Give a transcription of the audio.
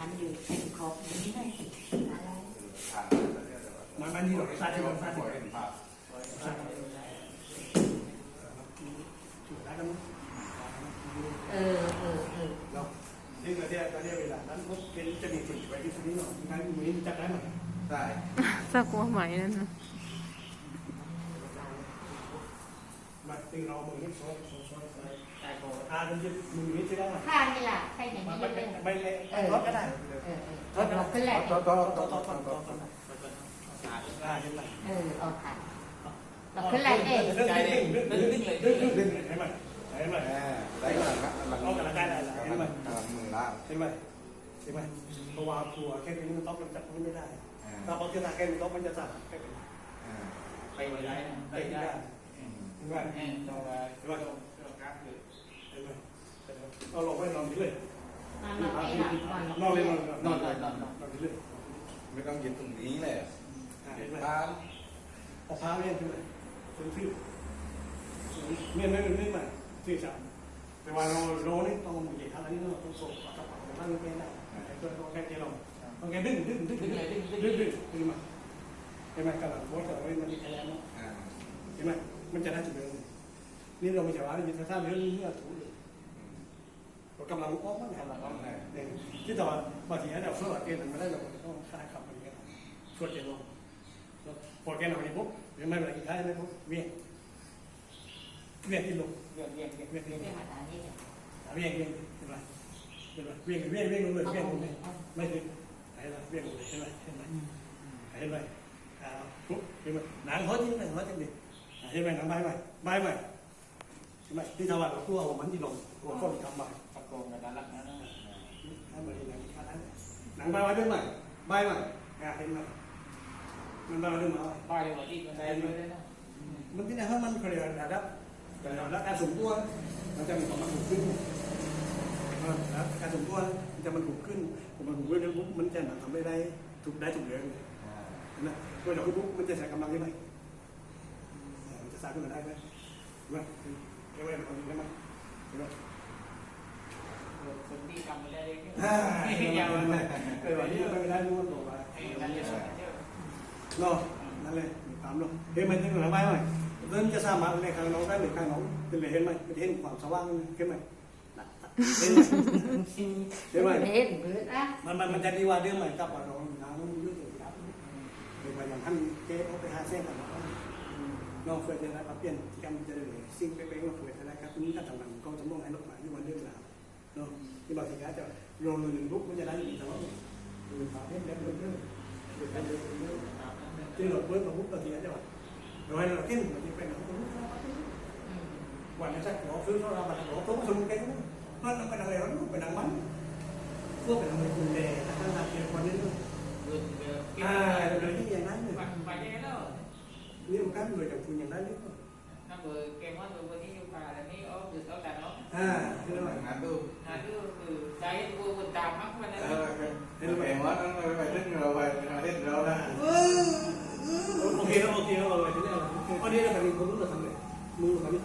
มันอยู่เป็นครบไม่ได้สิดอะไรมันมันอยู่ซาติมันซามดเออเออเออเนาะนี่ก็เนี่ยตอนนี้เวลานั้นรถเป็นจะมีฝุ่นไว้ที่ตรงนี้เนาะงั้นมือจะได้ไหมได้สะกวัวไหมนั่นนะมาตีเรามือนี่ซ้อนซ้อนซ้อนแต่ขอทานนจะมือนี้จะได้ไหมทานนี่แหละใครเห็ ไม่เลยไม่ไม่รถก็ได้เออเออเราขึ้นแหละต่อต่อต่ต่ออต่ต่ออต่ต่ออต่อต่ออ่าเห็นไหมเออเอาค่ะเราขึ้นแหละเองดึงดึงดึงดึงดึงดึงดึงเห็นไหมเห็นไหมได้หลังหลังเอากระได้ได้เห็นไหมกำลังมือล่างเห็นไหมเห็นไหมเพราะว่าครัวแค่นี้มันต้องมันจับมันไม่ได้ถ้าพอขึ้นมาแค่นี้ต้องมันจะสั่นแค่นี้ไปไม่ได้ไปได้ได้ได้เห็นไหมแน่นอนว่าต้องต้องการคือเห็นไหมเอาลงไว้นอนที่เลย มาเราไปหลับก่อนนอนเลยนอนนอนเลยนอนนอนนอนที่เลยไม่ต้องยึดตรงนี้เลยเห็นไหมตามเอาพาเนี่ยใช่ไหมเป็นที่เนี่ยไม่เป็นนี่มันที่สามแต่ว่าเราโรนี่ต้องมีเหตุการณ์นี้ต้องส่งกระเป๋าของนั่นแค่ได้ต้องแค่แค่เราต้องแค่ดึงดึงดึงดึงดึงดึงดึงดึงมาเห็นไหมกำลังโพสต์เอาไว้มันมีแค่แล้วเห็นไหมมันจะได้จุดเดิมนี่เราไม่ใช่ว่านี่ถ้าเรื่องนี้ถูกเลย เรากำลังอ้อมมันกำลังอ้อมเนี่ยที่ต่ว่าบางทีเนี่ยเฟื่องเกณฑ์มันไม่ได้เราต้องคลาขับมันเงี้ยช่วยเกณฑ์ลงพอเกณฑ์เราไปปุ๊บหรือไม่เป็นไรได้ไหมปุ๊บเวียนเวียนที่ลงเวียนเวียนเวียนเวียนที่ลงเรื่องอะไรนี่เวียนเวียนเห็นไหมเห็นไหมเวียนเวียนเวียนลงเลยเวียนลงเลยไม่ถึงเห็นไหมเวียนลงเลยเห็นไหมเห็นไหมเห็นไหมอ่าปุ๊บเห็นไหมหนังเขาจริงหนังเขาจริงดิเห็นไหมหนังใบใหม่ใบใหม่ใช่ไหมที่ชาวานเรากลัวมันที่ลงกลัวคนทำใหม่ โกนกันด้านหลังนะให้มันหนังแค่นั้นหนังใบไว้ด้วยใหม่ใบใหม่อ่าเห็นไหมมันใบไว้ด้วยใหม่ป้ายเลยว่าที่มันได้ด้วยนะมันที่ไหนให้มันเขาเรียกระดับระดับการสูงตัวมันจะมีความมันถูกขึ้นแล้วการสูงตัวมันจะมันถูกขึ้นผมมันถูกขึ้นแล้วปุ๊บมันจะหนังทำได้ได้ถูกได้ถูกเรื่องนะตัวเดี๋ยวปุ๊บมันจะใช้กำลังได้ไหมมันจะสร้างขึ้นมาได้ไหมเห็นไหมเห็นไหมมันได้ไหมเห็นไหม No, dale, Pablo. Em mày thấy nó bay mày. Dân cho sao mà này khang nó ra được khang nó. Từ lấy hết mày, từ hết khoảng 6 vang cái mày. เห็นไหมเห็นมันมันมันจะดีว่าเรื่องใหม่กับว่าเราหนาต้องเรื่องเกี่ยวกับเดี๋ยวอย่างท่านเจ๊เขาไปหาเส้นกันน้องเคยจะได้ปรับเปลี่ยนกรรมจะได้สิ่งเป๊ะๆเราเคยจะได้ครับนี้ก็ต่างาๆก็จะมองให้ลูกหมาที่วันเรื่องราว no. nhưng mà thì cả cho rồi người mình rút của nhà đánh mình thở mình thở hết đem lên nước chứ rồi với mà hút là gì cả cho rồi là cái mà thì phải nấu cũng hút quả nó sạch bỏ phiếu nó ra mà bỏ tốt xong cái nó nó phải nặng lèo nó phải nặng bánh. Thuốc phải nặng mình cùng đề nó làm chuyện còn đến à rồi đấy nhà đánh rồi bằng bài đen đó. Nếu mà các người trong khu nhà đánh nữa นะเออเป็นแปลว่าต้องไปเล่นเราไปเล่นเราได้โอเคแล้วโอเคแล้วเลยที่นี่อันนี้เราเป็นคนรู้เราทำเลยมือเราไม่